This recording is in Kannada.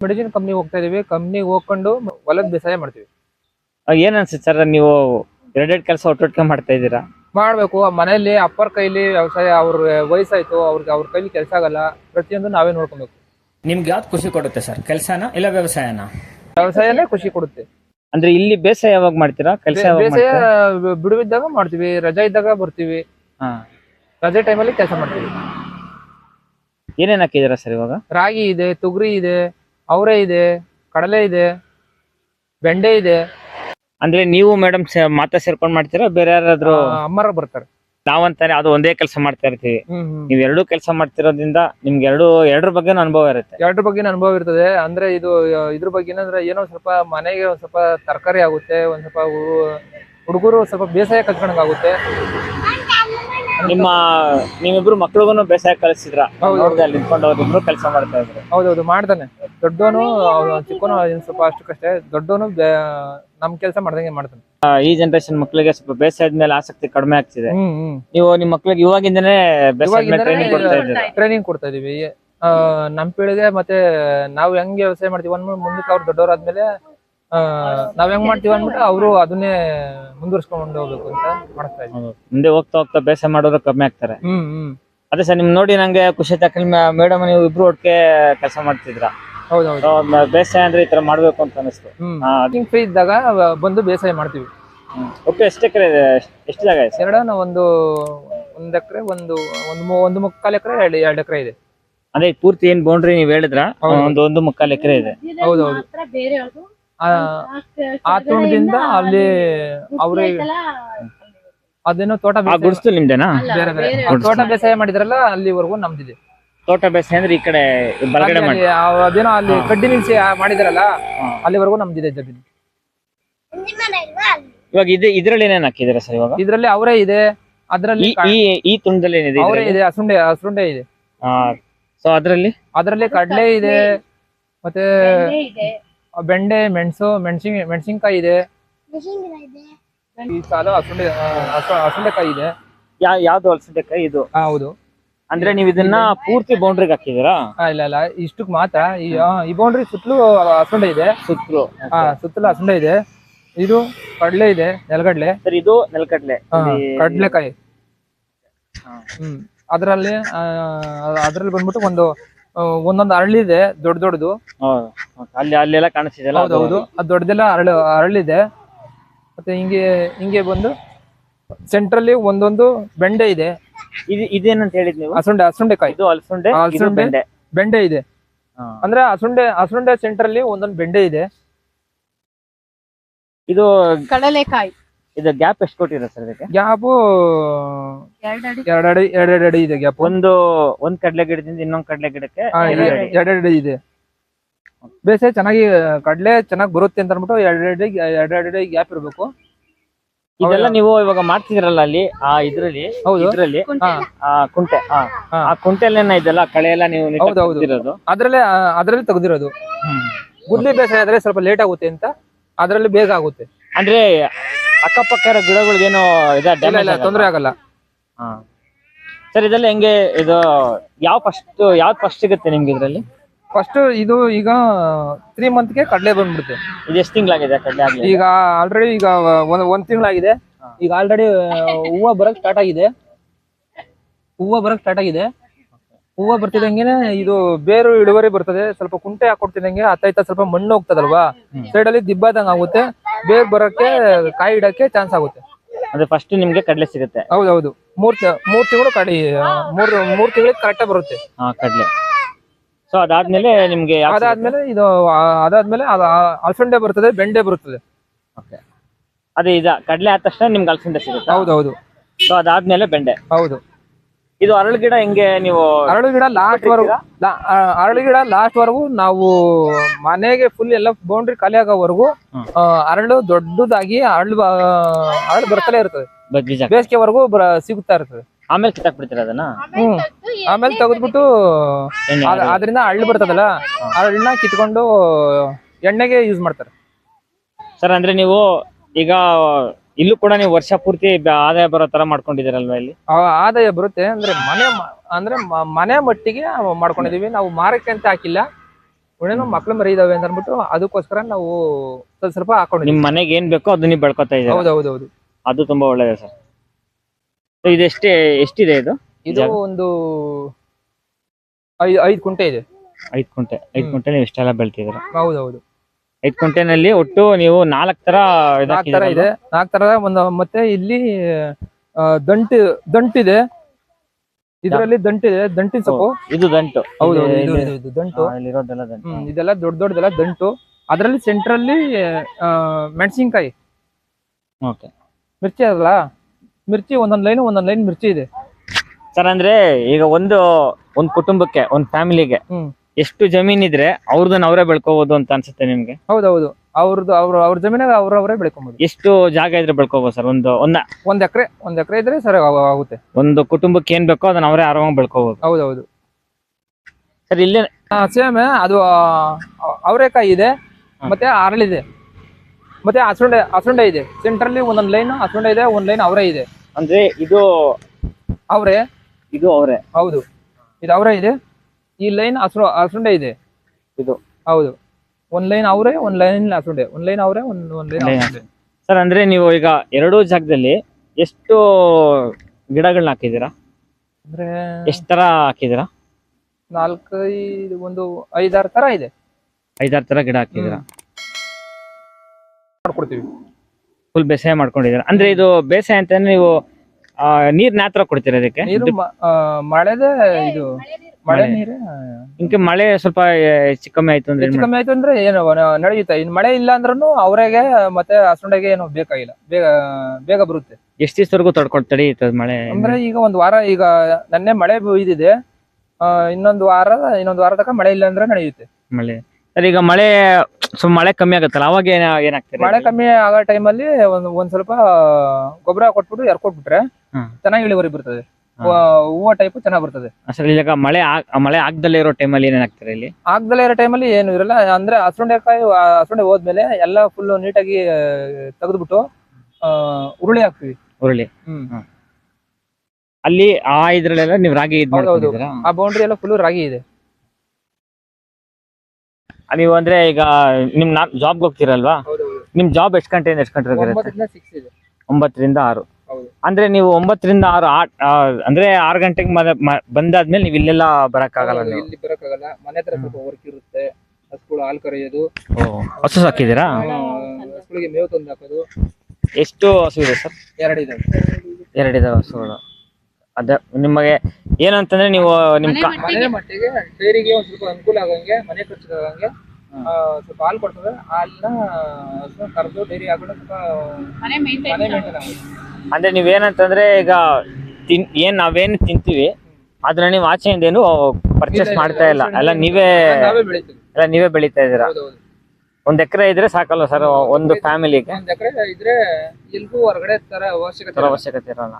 ಮೆಡಿಸಿನ್ ಕಂಪ್ನಿಗೆ ಹೋಗ್ತಾ ಇದೀವಿ. ಕಂಪ್ನಿಗೆ ಹೋಗ್ಕೊಂಡು ಹೊಲದ ಬೇಸಾಯ ಮಾಡ್ತೀವಿ. ಏನ್ ಅನ್ಸುತ್ತೆ ಸರ್? ನೀವು ಎರಡೆರಡು ಕೆಲಸ ಒಟ್ಟೊಟ್ಟಿಗೆ ಮಾಡ್ತಾ ಇದ್ದೀರಾ? ಮಾಡ್ಬೇಕು. ಮನೆಯಲ್ಲಿ ಅಪ್ಪರ್ ಕೈಲಿ ವ್ಯವಸಾಯ ಅವ್ರ ವಯಸ್ಸಾಯ್ತು ಅವ್ರಿಗೆ ಅವ್ರ ಕೈಲಿ ಕೆಲಸ ಆಗಲ್ಲ. ಪ್ರತಿಯೊಂದು ನಾವೇ ನೋಡ್ಕೊಬೇಕು. ನಿಮ್ಗೆ ಯಾವ್ದು ಖುಷಿ ಕೊಡುತ್ತೆ ಸರ್? ಕೆಲಸನ ಇಲ್ಲ ವ್ಯವಸಾಯನ? ವ್ಯವಸಾಯನೇ ಖುಷಿ ಕೊಡುತ್ತೆ. ಅಂದ್ರೆ ಇಲ್ಲಿ ಬೇಸಾಯ ಯಾವಾಗ ಮಾಡ್ತೀರಾ? ಕೆಲಸ ಯಾವಾಗ ಬೇಸಾಯ ಬಿಡುವಿದ್ದಾಗ ಮಾಡ್ತೀವಿ. ರಜಾ ಇದ್ದಾಗ ಬರ್ತೀವಿ. ಹಾ. ರಜೆ ಟೈಮಲ್ಲಿ ಕೆಲಸ ಮಾಡ್ತೀವಿ. ಏನೇನ್ ಹಾಕಿದ್ದೀರಾ ಸರ್ ಇವಾಗ? ರಾಗಿ ಇದೆ ತೊಗರಿ ಇದೆ. ಅವರೆ ಇದೆ ಕಡಲೆ ಇದೆ ಬೆಂಡೆ ಇದೆ. ಅಂದ್ರೆ ನೀವು ಮೇಡಮ್ ಮಾತಾ ಸೇರ್ಕೊಂಡ್ ಮಾಡ್ತೀರಾ ಬೇರೆ ಯಾರಾದ್ರು? ಅಮ್ಮರ ಬರ್ತಾರೆ. ನಾವಂತಾನೆ ಅದು ಒಂದೇ ಕೆಲಸ ಮಾಡ್ತಾ ಇರ್ತೀವಿ. ನೀವು ಎರಡೂ ಕೆಲಸ ಮಾಡ್ತಿರೋದ್ರಿಂದ ನಿಮ್ಗೆ ಎರಡು ಎರಡರ ಬಗ್ಗೆ ಅನುಭವ ಇರುತ್ತೆ. ಎರಡರ ಬಗ್ಗೆ ಅನುಭವ ಇರ್ತದೆ. ಅಂದ್ರೆ ಇದು ಇದ್ರ ಬಗ್ಗೆ ಏನಂದ್ರೆ ಏನೋ ಸ್ವಲ್ಪ ಮನೆಗೆ ಒಂದ್ ಸ್ವಲ್ಪ ತರಕಾರಿ ಆಗುತ್ತೆ ಒಂದ್ ಸ್ವಲ್ಪ ಹುಡುಗರು ಸ್ವಲ್ಪ ಬೇಸಾಯ ಆಗುತ್ತೆ ನಿಮ್ಮ ನೀವಿಬ್ರು ಮಕ್ಳಿಗೂ ಬೇಸಾಯ ಕಲಿಸಿದ್ರ. ಅಲ್ಲಿ ನಿಂತ್ಕೊಂಡು ಅವ್ರಿಬ್ರು ಕೆಲಸ ಮಾಡ್ತಾ ಇದ್ರು. ಹೌದೌದು ಮಾಡ್ತಾನೆ ದೊಡ್ಡವನು ಚಿಕ್ಕನು ಸ್ವಲ್ಪ ಸ್ವಲ್ಪ ಅಷ್ಟಕ್ಕಷ್ಟೇ. ದೊಡ್ಡವನು ನಮ್ ಕೆಲಸ ಮಾಡ್ದಂಗೆ ಮಾಡ್ತಾನೆ ಈ ಜನರೇಷನ್ ಮಕ್ಳಿಗೆ ಸ್ವಲ್ಪ ಬೇಸಾಯದ ಮೇಲೆ ಆಸಕ್ತಿ ಕಡಿಮೆ ಆಗ್ತಿದೆ. ನೀವು ನಿಮ್ ಮಕ್ಳಿಗೆ ಇವಾಗಿಂದನೇ ಟ್ರೈನಿಂಗ್ ಕೊಡ್ತಾ ಇದ್ದೀರಾ? ಟ್ರೈನಿಂಗ್ ಕೊಡ್ತಾ ಇದೀವಿ. ನಮ್ ಪೀಳಿಗೆ ಮತ್ತೆ ನಾವು ಹೆಂಗ್ ವ್ಯವಸಾಯ ಮಾಡ್ತೀವಿ ಒಂದ್ ಮುಂದಕ್ಕೆ ಅವ್ರು ದೊಡ್ಡವರಾದ್ಮೇಲೆ ನಾವ್ ಹೆಂಗ್ ಮಾಡ್ತೀವಿ ಅಂದ್ಬಿಟ್ಟು ಅವರು ಅದನ್ನೇ ಮುಂದುವರ್ಸ್ಕೊಂಡು ಹೋಗ್ಬೇಕು ಅಂತ ಮಾಡ್ತಾ ಇದ್ದೀವಿ. ಹೌದು. ಮುಂದೆ ಹೋಗ್ತಾ ಹೋಗ್ತಾ ಬೇಸ ಮಾಡೋದ್ರ ಕಮ್ಮಿ ಆಗ್ತಾರೆ. ಹ್ಮ್ ಹ್ಮ್. ಅದೇ ಸರ್ ನಿಮ್ ನೋಡಿ ನಂಗೆ ಖುಷಿ ತಕ್ಕಲ್ ಮೇಡಮ್ ನೀವು ಇಬ್ರು ಒಟ್ಟಿಗೆ ಕೆಲಸ ಮಾಡ್ತಿದ್ರ? ಹೌದೌದು. So, ಮ- ಬೇಸಾಯ ಅಂದ್ರೆ ಈ ತರ ಮಾಡ್ಬೇಕು ಅಂತ ಅನಿಸ್ತು. ಹ್ಮ್. ಹಾ, ಫ್ರೀ ಇದ್ದಾಗ ಬಂದು ಬೇಸಾಯ ಮಾಡ್ತೀವಿ. ಓಕೆ ಎಷ್ಟು ಎಕರೆ ಇದೆ? ಎಷ್ಟ್- ಎಷ್ಟು ಜಾಗ ಇದೆ ಸರ್? ಎರಡನ ಒಂದು ಒಂದ್ ಎಕರೆ ಒಂದು ಒಂದು ಮು- ಒಂದು ಮುಕ್ಕಾಲ್ ಎಕರೆ ಎರಡು ಎರಡು ಎಕರೆ ಇದೆ. ಅದೇ ಈ ಪೂರ್ತಿ ಏನ್ ಬೌಂಡ್ರಿ ನೀವ್ ಹೇಳಿದ್ರ? ಹೌದು. ಒಂದು ಒಂದು ಮುಕ್ಕಾಲ್ ಎಕರೆ ಇದೆ. ಹೌದೌದು. ಆ, ಆ ತುಂಡದಿಂದ ಅಲ್ಲಿ ಅವ್ರೆ ಅದೇನೋ ತೋಟ ಗುಡಿಸ್ತು ನಿಮ್ದೇನಾ? ಬೇರೆ ಬೇರೆ. ತೋಟ ಬೇಸಾಯ ಮಾಡಿದ್ರಲ್ಲ ಅಲ್ಲಿವರೆಗೂ ನಮ್ದಿದೆ. ತೋಟ ಬೇಸಾಯ ಅಂದ್ರೆ ಈ ಕಡೆ ಬಲಗಡೆ ಮಾಡಿ ಅದೇನೋ ಅಲ್ಲಿ ಕಡ್ಡಿ ನಿಲ್ಸಿ ಮಾಡಿದ್ರಲ್ಲ ಅಲ್ಲಿವರೆಗೂ ನಮ್ದಿದೆ ಜಮೀನು. ಇವಾಗ ಇದು ಇದ್ರಲ್ಲಿ ಏನೇನ್ ಹಾಕಿದಾರೆ ಸರ್ ಇವಾಗ? ಇದ್ರಲ್ಲಿ ಅವರೇ ಇದೆ ಅದ್ರಲ್ಲಿ ಈ ಈ ಈ ತುಂಡದಲ್ಲಿ ಏನಿದೆ ಅವರೇ ಇದೆ ಹಸುಂಡೆ ಹಸುಂಡೆ ಇದೆ. ಸೊ ಅದ್ರಲ್ಲಿ? ಅದ್ರಲ್ಲಿ ಕಡಲೆ ಇದೆ ಮತ್ತೆ ಬೆಂಡೆ ಮೆಣಸು ಮೆಣಸಿನ ಮೆಣಸಿನಕಾಯಿ ಇದೆ. ಈ ಸಾಲು ಹಸುಂಡೆ ಹಸುಂಡೆಕಾಯಿ ಇದೆ. ಯಾ ಯಾವ್ದು ಹಲಸಂಡೆಕಾಯಿ ಇದು? ಹೌದು. ಅಂದ್ರೆ ನೀವು ಇದನ್ನ ಪೂರ್ತಿ ಬೌಂಡ್ರಿಗೆ ಹಾಕಿದೀರಾ ಇಲ್ಲ ಇಲ್ಲ. ಇಷ್ಟಕ್ಕೆ ಮಾತ್ರ. ಈ ಆ, ಈ ಬೌಂಡ್ರಿ ಸುತ್ತಲೂ ಹಸುಂಡೆ ಇದೆ. ಸುತ್ತಲೂ. ಹಾ ಸುತ್ತಲೂ ಹಸುಂಡೆ ಇದೆ. ಇದು ಕಡಲೆ ಇದೆ ನೆಲಗಡಲೆ. ಸರ್ ಇದು ನೆಲಕಡ್ಲೆ ಇಲ್ಲಿ- ಕಡ್ಲೆಕಾಯಿ. ಹಾ. ಹ್ಮ್. ಅದ್ರಲ್ಲಿ ಆ, ಅದ್ರಲ್ಲಿ ಬಂದ್ಬಿಟ್ಟು ಒಂದು ಒಂದೊಂದು ಅರಳಿದೆ ದೊಡ್ಡ ದೊಡ್ಡದು. ಹೌದು. ಅಲ್ಲಿ ಅಲ್ಲೆಲ್ಲ ಕಾಣಿಸ್ತಿದೆಯಲ್ಲ ಅದು- ಹೌದೌದು. ಅದು ದೊಡ್ಡದೆಲ್ಲ ಅರಳು ಅರಳಿದೆ ಮತ್ತೆ ಹಿಂಗೆ ಹಿಂಗೆ ಬಂದು ಸೆಂಟ್ರಲ್ಲಿ ಒಂದೊಂದು ಬೆಂಡೆ ಇದೆ. ಇದು ಇದೇನಂತ ಹೇಳಿದ್ ನೀವು? ಅಸುಂಡೆ ಹಸುಂಡೆಕಾಯಿ. ಇದು ಅಲಸಂಡೆ ಇದು ಬೆಂಡೆ. ಬೆಂಡೆ ಇದೆ. ಅಂದ್ರೆ ಹಸುಂಡೆ ಹಸುಂಡೆ ಸೆಂಟ್ರಲ್ಲಿ ಒಂದೊಂದು ಬೆಂಡೆ ಇದೆ. ಇದು ಕಡಲೆಕಾಯಿ. ಇದು ಗ್ಯಾಪ್ ಎಷ್ಟು ಕೊಟ್ಟಿರ ಸರ್ ಇದಕ್ಕೆ? ಗ್ಯಾಪು ಎರಡಡಿ ಅಡಿ. ಎರಡೆರಡು ಅಡಿ ಇದೆ ಗ್ಯಾಪ್. ಒಂದು ಒಂದ್ ಕಡಲೆ ಗಿಡದಿಂದ ಇನ್ನೊಂದ್ ಕಡಲೆ ಗಿಡಕ್ಕೆ ಎರಡು ಅಡಿ. ಎರಡೆರಡು ಅಡಿ ಇದೆ. ಬೇಸಾಯ ಚೆನ್ನಾಗಿ ಕಡಲೆ ಚೆನ್ನಾಗಿ ಬರುತ್ತೆ ಅಂತ ಅಂದ್ಬಿಟ್ಟು ಎರಡೆರಡು ಎರಡೆರಡು ಅಡಿ ಗ್ಯಾಪ್ ಇರಬೇಕು. ಇದೆಲ್ಲ ನೀವು ಇವಾಗ ಮಾಡ್ತಿದ್ರಲ್ಲ ಅಲ್ಲಿ ಆ ಇದ್ರಲ್ಲಿ ಹೌದು. ಇದ್ರಲ್ಲಿ? ಆ ಕುಂಟೆ ಆ ಕುಂಟೆಲ್ಲೇನ ಇದೆಲ್ಲ ಕಳೆ ಎಲ್ಲ ನೀವು. ಅದ್ರಲ್ಲೇ ಅದ್ರಲ್ಲಿ ತೆಗೆದಿರೋದು. ಗುದ್ಲಿ ಬೇಸಾಯ ಆದ್ರೆ ಸ್ವಲ್ಪ ಲೇಟ್ ಆಗುತ್ತೆ ಅಂತ ಅದ್ರಲ್ಲಿ ಬೇಗ ಆಗುತ್ತೆ. ಅಂದ್ರೆ ಅಕ್ಕಪಕ್ಕ ಇರೋ ಗಿಡಗಳಿಗೇನು ಇದೆ ಡ್ಯಾಮೇಜ್ ತೊಂದರೆ ಆಗಲ್ಲ. ಸರ್ ಇದೆಲ್ಲ ಹೆಂಗೆ ಇದು ಯಾವ ಫಸ್ಟ್ ಯಾವ್ದು ಫಸ್ಟ್ ಸಿಗುತ್ತೆ ನಿಮ್ಗೆ ಇದ್ರಲ್ಲಿ? ಫಸ್ಟ್ ಇದು ಈಗ ತ್ರೀ ಮಂತ್ಗೆ ಕಡಲೆ ಬಂದ್ಬಿಡುತ್ತೆ ಇದು ಎಷ್ಟು ತಿಂಗಳಾಗಿದೆ ಕಡಲೆ ಆಗ್ಲಿ ಈಗ ಆಲ್ರೆಡಿ ಈಗ ಒಂದ್ ಒಂದ್ ತಿಂಗಳಾಗಿದೆ. ಈಗ ಆಲ್ರೆಡಿ ಹೂವು ಬರಕ್ ಸ್ಟಾರ್ಟ್ ಆಗಿದೆ. ಹೂವು ಬರಕ್ ಸ್ಟಾರ್ಟ್ ಆಗಿದೆ. ಹೂವು ಬರ್ತಿದಂಗೆನೆ ಇದು ಬೇರು ಇಳುವರಿ ಬರ್ತದೆ. ಸ್ವಲ್ಪ ಕುಂಟೆ ಹಾಕೊಡ್ತಿದಂಗೆ ಹತ್ತೈತ ಸ್ವಲ್ಪ ಮಣ್ಣು ಹೋಗ್ತದಲ್ವಾ? ಸೈಡ್ ಅಲ್ಲಿ ದಿಬ್ಬಾದಂಗ್ ಆಗುತ್ತೆ. ಬೇರ್ ಬರೋಕೆ ಕಾಯಿ ಇಡಕ್ಕೆ ಚಾನ್ಸ್ ಆಗುತ್ತೆ. ಅಂದ್ರೆ ಫಸ್ಟ್ ನಿಮ್ಗೆ ಕಡಲೆ ಸಿಗುತ್ತೆ. ಹೌದೌದು. ಮೂರ್ ತಿ- ಮೂರ್ ತಿಂಗಳು ಕಡಿ ಮೂರ್ ಮೂರ್ ತಿಂಗಳಿಗೆ ಕರೆಕ್ಟ್ ಬರುತ್ತೆ. ಹಾ ಕಡ್ಲೆ. ಸೊ ಅದಾದ್ಮೇಲೆ ನಿಮ್ಗೆ ಯಾವ್ದು? ಅದಾದ್ಮೇಲೆ ಇದು ಆ, ಅದಾದ್ಮೇಲೆ ಅದ ಅಲಸಂಡೆ ಬರ್ತದೆ ಬೆಂಡೆ ಬರುತ್ತದೆ ಅದೇ ಇದ ಕಡಲೆ ಆದ ತಕ್ಷಣ ನಿಮ್ಗೆ ಅಲಸಂದೆ ಸಿಗುತ್ತೆ? ಹೌದೌದು. ಸೊ ಅದಾದ್ಮೇಲೆ ಬೆಂಡೆ. ಹೌದು. ಇದು ಅರಳು ಗಿಡ ಹೆಂಗೆ ನೀವು ಅರಳು ಗಿಡ ಲಾಸ್ಟ್ ವರೆಗೂ ಅರಳು ಗಿಡ ಲಾಸ್ಟ್ ವರೆಗೂ ನಾವು ಮನೆಗೆ ಫುಲ್ ಎಲ್ಲ ಬೌಂಡ್ರಿ ಖಾಲಿ ಆಗೋವರೆಗೂ. ಅರಳು ದೊಡ್ಡದಾಗಿ ಅರಳು ಬ- ಅರಳು ಬರ್ತಲೇ ಇರ್ತದೆ. ಬೇಸಿಗೆವರೆಗೂ ಬರ ಸಿಗುತ್ತಾ ಇರ್ತದೆ. ಆಮೇಲೆ ಕಿತ್ತಾಕ್ ಬಿಡ್ತೀರ ಅದನ್ನ? ಹ್ಮ್. ಆಮೇಲೆ ತೆಗೆದ್ಬಿಟ್ಟು ಅದರಿಂದ ಅರಳು ಬರ್ತದಲ್ಲ ಅರಳನ್ನ ಕಿತ್ಕೊಂಡು ಎಣ್ಣೆಗೆ ಯೂಸ್ ಮಾಡ್ತಾರೆ. ಸರ್ ಅಂದ್ರೆ ನೀವು ಈಗ ಇಲ್ಲೂ ಕೂಡ ನೀವು ವರ್ಷ ಪೂರ್ತಿ ಆದಾಯ ಬರೋ ತರ ಮಾಡ್ಕೊಂಡಿದ್ದೀರಲ್ವಾ ಇಲ್ಲಿ? ಆ ಆದಾಯ ಬರುತ್ತೆ ಅಂದ್ರೆ ಮನೆ ಮ- ಅಂದ್ರೆ ಮ- ಮನೆ ಮಟ್ಟಿಗೆ ಮಾಡ್ಕೊಂಡಿದೀವಿ. ನಾವು ಮಾರಕ್ಕೆ ಅಂತ ಹಾಕಿಲ್ಲ. ಒಳ್ಳೆ ಮಕ್ಳು ಮರಿ ಇದಾವೆ ಅಂತ ಅಂದ್ಬಿಟ್ಟು ಅದಕ್ಕೋಸ್ಕರ ನಾವು ಸ್ವಲ್ಪ ಸ್ವಲ್ಪ ಹಾಕೊಂಡು ನಿಮ್ ಮನೆಗೆ ಏನ್ ಬೇಕೋ ಅದನ್ನ ನೀವು ಬೆಳ್ಕೊತಾ ಇದ್ದೀರಾ? ಹೌದು ಹೌದು ಹೌದು. ಅದು ತುಂಬಾ ಒಳ್ಳೇದ ಸರ್. ಇದೆಷ್ಟೇ ಎಷ್ಟೇ ಎಷ್ಟಿದೆ ಇದು? ಇದು ಜಾಗ? ಒಂದು ಐದು ಐದು ಕುಂಟೆ ಇದೆ. ಐದ್ ಕುಂಟೆ ಐದ್ ಹ್ಮ್. ಕುಂಟೆ ನೀವು ಇಷ್ಟೆಲ್ಲ ಬೆಳ್ತಿದ್ದೀರಾ? ಹೌದು ಹೌದು. ಐದ್ ಕುಂಟೆನಲ್ಲಿ ಒಟ್ಟು ನೀವು ನಾಲ್ಕ್ ತರ ನಾಲ್ಕು ತರ ಇದೆ. ನಾಲ್ಕು ತರ ಒಂದು ಮತ್ತೆ ಇಲ್ಲಿ ಆ, ದಂಟು ದಂಟಿದೆ. ಇದರಲ್ಲಿ ದಂಟಿದೆ. ದಂಟಿನ ಸೊಪ್ಪು. ಇದು ದಂಟು. ಹೌದು ಇದು- ಇದು ಇದು- ಇದು- ಇದು ದಂಟು. ಹಾ, ಇಲ್ಲಿರೋದೆಲ್ಲ ದಂಟು. ಹ್ಮ್ ಇದೆಲ್ಲ ದೊಡ್ಡ ದೊಡ್ಡದೆಲ್ಲ ದಂಟು. ಅದರಲ್ಲಿ ಸೆಂಟ್ರಲ್ಲಿ ಮೆಣಸಿನ್ಕಾಯಿ. ಓಕೆ. ಮಿರ್ಚಿ ಅದಲ್ಲ? ಮಿರ್ಚಿ ಒಂದೊಂದ್ ಲೈನ್ ಒಂದೊಂದ್ ಲೈನ್ ಮಿರ್ಚಿ ಇದೆ. ಸರ್ ಅಂದ್ರೆ ಈಗ ಒಂದು ಒಂದ್ ಕುಟುಂಬಕ್ಕೆ ಒಂದ್ ಫ್ಯಾಮಿಲಿಗೆ ಹ್ಮ್. ಎಷ್ಟು ಜಮೀನ್ ಇದ್ರೆ ಅವ್ರದನ್ನ ಅವರೇ ಬೆಳ್ಕೋಬಹುದು ಅಂತ ಅನ್ಸುತ್ತೆ ನಿಮ್ಗೆ? ಹೌದೌದು. ಅವ್ರದ್ದು ಅವ್ರ ಅವ್ರ ಜಮೀನ ಅವ್ರ ಅವರೇ ಬೆಳ್ಕೊಬಹುದು ಎಷ್ಟು ಜಾಗ ಇದ್ರೆ ಬೆಳ್ಕೋಬಹುದು ಸರ್? ಒಂದು ಒಂದ? ಒಂದ್ ಎಕರೆ ಒಂದ್ ಎಕರೆ ಇದ್ರೆ ಸರ್ ಆಗುತ್ತೆ. ಒಂದು ಕುಟುಂಬಕ್ಕೆ ಏನ್ ಬೇಕೋ ಅದನ್ನ ಅವರೇ ಆರಾಮಾಗಿ ಬೆಳ್ಕೋಬಹುದು ಹೌದೌದು. ಸರ್ ಇಲ್ಲೇ ಸೇಮ್ ಅದು ಅವರೇಕಾಯಿ ಅವರೆಕಾಯಿ ಇದೆ ಮತ್ತೆ ಅರಳಿದೆ ಮತ್ತೆ ಹಸುಂಡೆ ಹಸುಂಡೆ ಇದೆ. ಸೆಂಟ್ರಲ್ಲಿ ಒಂದೊಂದ್ ಲೈನ್ ಹಸುಂಡೆ ಇದೆ ಒಂದ್ ಲೈನ್ ಅವರೇ ಇದೆ. ಅಂದ್ರೆ ಇದು ಅವರೇ? ಇದು ಅವರೇ? ಹೌದು. ಇದು ಅವರೇ ಇದೆ. ಈ ಲೈನ್ ಹಸು ಹಸುಂಡೆ ಇದೆ? ಇದು. ಹೌದು. ಒಂದ್ ಲೈನ್ ಅವರೇ ಒಂದ್ ಲೈನ್ ಹಸುಂಡೆ ಒಂದ್ ಲೈನ್ ಅವರೇ ಒಂದ್ ಒಂದ್ ಲೈನ್ ಹಸುಂಡೆ ಸರ್ ಅಂದ್ರೆ ನೀವು ಈಗ ಎರಡೂ ಜಾಗದಲ್ಲಿ ಎಷ್ಟು ಗಿಡಗಳನ್ನ ಹಾಕಿದ್ದೀರಾ? ಅಂದ್ರೆ ಎಷ್ಟ್ ತರ ಹಾಕಿದ್ದೀರಾ? ನಾಲ್ಕೈದು ಒಂದು ಐದಾರು ತರ ಇದೆ. ಐದಾರು ತರ ಗಿಡ ಹಾಕಿದ್ದೀರಾ? ಮಾಡ್ಕೊಡ್ತೀವಿ. ಫುಲ್ ಬೇಸಾಯ ಮಾಡ್ಕೊಂಡಿದ್ದೀರಾ? ಅಂದ್ರೆ ಇದು ಬೇಸಾಯ ಅಂತ ನೀವು ಆ, ನೀರ್ ನಾತ್ರ ಕೊಡ್ತೀರಾ ಅದಕ್ಕೆ ನೀರು ಮ- ಆ, ಮಳೆದೇ ಇದು. ಮಳೆ ನೀರು? ಮಳೆ ಸ್ವಲ್ಪ ಹೆಚ್ಚು ಕಮ್ಮಿ ಆಯ್ತು ಅಂದ್ರೆ ಹೆಚ್ಚು ಕಮ್ಮಿ ಆಯ್ತು ಅಂದ್ರೆ ಏನು ನಡೆಯುತ್ತೆ. ಇನ್ ಮಳೆ ಇಲ್ಲ ಅಂದ್ರೂ ಅವರಿಗೆ ಮತ್ತೆ ಹಸುಂಡೆಗೆ ಏನು ಬೇಕಾಗಿಲ್ಲ. ಬೇಗ ಬೇಗ ಬರುತ್ತೆ. ಎಷ್ಟು ದಿವಸವರೆಗೂ ತಡ್ಕೊಂಡು ತಡೆಯುತ್ತೆ ಮಳೆ ಅಂದ್ರೆ ಈಗ ಒಂದ್ ವಾರ ಈಗ ನನ್ನೆ ಮಳೆ ಬೀದಿದೆ. ಆ, ಇನ್ನೊಂದು ವಾರ ಇನ್ನೊಂದು ವಾರ ತನಕ ಮಳೆ ಇಲ್ಲ ಅಂದ್ರೆ ನಡೆಯುತ್ತೆ. ಮಳೆ. ಸರ್ ಈಗ ಮಳೆ ಸ್ವಲ್ಪ ಮಳೆ ಕಮ್ಮಿ ಆಗುತ್ತಲ್ಲ ಅವಾಗ ಏನ ಏನಾಗ್ತದೆ ಮಳೆ ಕಮ್ಮಿ ಆಗೋ ಟೈಮಲ್ಲಿ ಒಂದ್ ಒಂದ್ ಸ್ವಲ್ಪ ಗೊಬ್ಬರ ಕೊಟ್ಬಿಟ್ಟು ಎರ್ಕೊಟ್ಬಿಟ್ರೆ. ಚೆನ್ನಾಗಿ ಇಳುವರಿ ಬರ್ತದೆ. ಹೂವ- ಟೈಪ್ ಚೆನ್ನಾಗ್ ಬರ್ತದೆ. ಅಷ್ಟರಲ್ಲಿ ಈಗ ಮಳೆ ಮಳೆ ಆಗ್ದಲ್ಲೇ ಇರೋ ಟೈಮಲ್ಲಿ ಏನೇನಾಗ್ತದೆ ಇಲ್ಲಿ? ಆಗ್ದಲೇ ಇರೋ ಟೈಮಲ್ಲಿ ಏನು ಇರಲ್ಲ. ಅಂದ್ರೆ ಹಸುಂಡೆಕಾಯಿ ಹಸುಂಡೆ ಹೋದ್ಮೇಲೆ ಎಲ್ಲ ಫುಲ್ ನೀಟಾಗಿ ತೆಗೆದ್ಬಿಟ್ಟು ಉರುಳಿ ಹಾಕ್ತಿವಿ. ಉರುಳಿ. ಹ್ಮ್. ಅಲ್ಲಿ ಆ ಇದ್ರಲ್ಲೆಲ್ಲ ನೀವು ರಾಗಿ ಇದ್ ಹೌದೌದು. ಮಾಡ್ಕೊಂಡಿದ್ದೀರಾ? ಆ ಬೌಂಡ್ರಿ ಎಲ್ಲ ಫುಲ್ ರಾಗಿ ಇದೆ. ನೀವು ಅಂದ್ರೆ ಈಗ ನಿಮ್ ಜಾಬ್ಗೆ ಹೋಗ್ತೀರಲ್ವಾ? ನಿಮ್ ಜಾಬ್ ಎಷ್ಟು ಗಂಟೆಯಿಂದ ಎಷ್ಟು ಗಂಟೆ ಇದೆ. ಒಂಬತ್ತರಿಂದ ಆರು. ಅಂದ್ರೆ ನೀವು ಒಂಬತ್ತರಿಂದ ಆರು ಅಂದ್ರೆ ಆರು ಗಂಟೆಗೆ ಮನೆ ಮ- ಬಂದಾದ್ಮೇಲೆ ನೀವು ಇಲ್ಲೆಲ್ಲ ಬರಕ್ಕಾಗಲ್ಲ ನೀವು. ಇಲ್ಲಿ ಬರಕ್ಕಾಗಲ್ಲ. ಮನೆ ಹತ್ರ ಸ್ವಲ್ಪ ವರ್ಕ್ ಇರುತ್ತೆ. ಹಸುಗಳು ಹಾಲು ಕರೆಯೋದು. ಓ, ಹಸು ಸಾಕಿದ್ದೀರಾ? ಹಸುಗಳಿಗೆ ಮೇವು ತಂದು ಹಾಕೋದು. ಎಷ್ಟು ಹಸು ಇದೆ ಸರ್? ಎರಡು ಇದಾವೆ ಎರಡಿದಾವೆ ಹಸುಗಳು. ಅದ ನಿಮಗೆ ಏನಂತಂದ್ರೆ ನೀವು ನಿಮ್ ಮನೆ ಮಟ್ಟಿಗೆ ಡೈರಿಗೆ ಒಂದ್ ಸ್ವಲ್ಪ ಅನುಕೂಲ ಆಗಂಗೆ ಮನೆ ಖರ್ಚು ಆಗಂಗೆ ಆ, ಸ್ವಲ್ಪ ಹಾಲು ಕೊಡ್ತದೆ. ಹಾಲನ್ನ ಹಸು ಕರೆದು ಡೈರಿ ಹಾಕೊಂಡು ಸ್ವಲ್ಪ ಮನೆ ಮನೆ ಮೇಂಟೈನ್ ಮೇಂಟೈನ್ ಆಗುತ್ತೆ ಅಂದ್ರೆ ನೀವೇನಂತಂದ್ರೆ ಈಗ ತಿನ್ ಏನ್ ನಾವೇನು ತಿಂತೀವಿ ಅದನ್ನ ನೀವು ಆಚೆಯಿಂದ ಏನು ಪರ್ಚೇಸ್ ಮಾಡ್ತಾ ಇಲ್ಲ. ಎಲ್ಲ ನೀವೇ ನಾವೇ ಬೆಳಿತೀವಿ. ಎಲ್ಲ ನೀವೇ ಬೆಳಿತಾ ಇದ್ದೀರಾ? ಹೌದೌದು ಒಂದ್ ಎಕರೆ ಇದ್ರೆ ಸಾಕಲ್ಲ ಸರ್ ಒಂದು ಫ್ಯಾಮಿಲಿಗೆ ಒಂದ್ ಎಕರೆ ಇದ್ರೆ ಎಲ್ಗೂ ಹೊರಗಡೆ ತರ ಅವಶ್ಯಕತೆ ಅವಶ್ಯಕತೆ ಇರಲ್ಲ.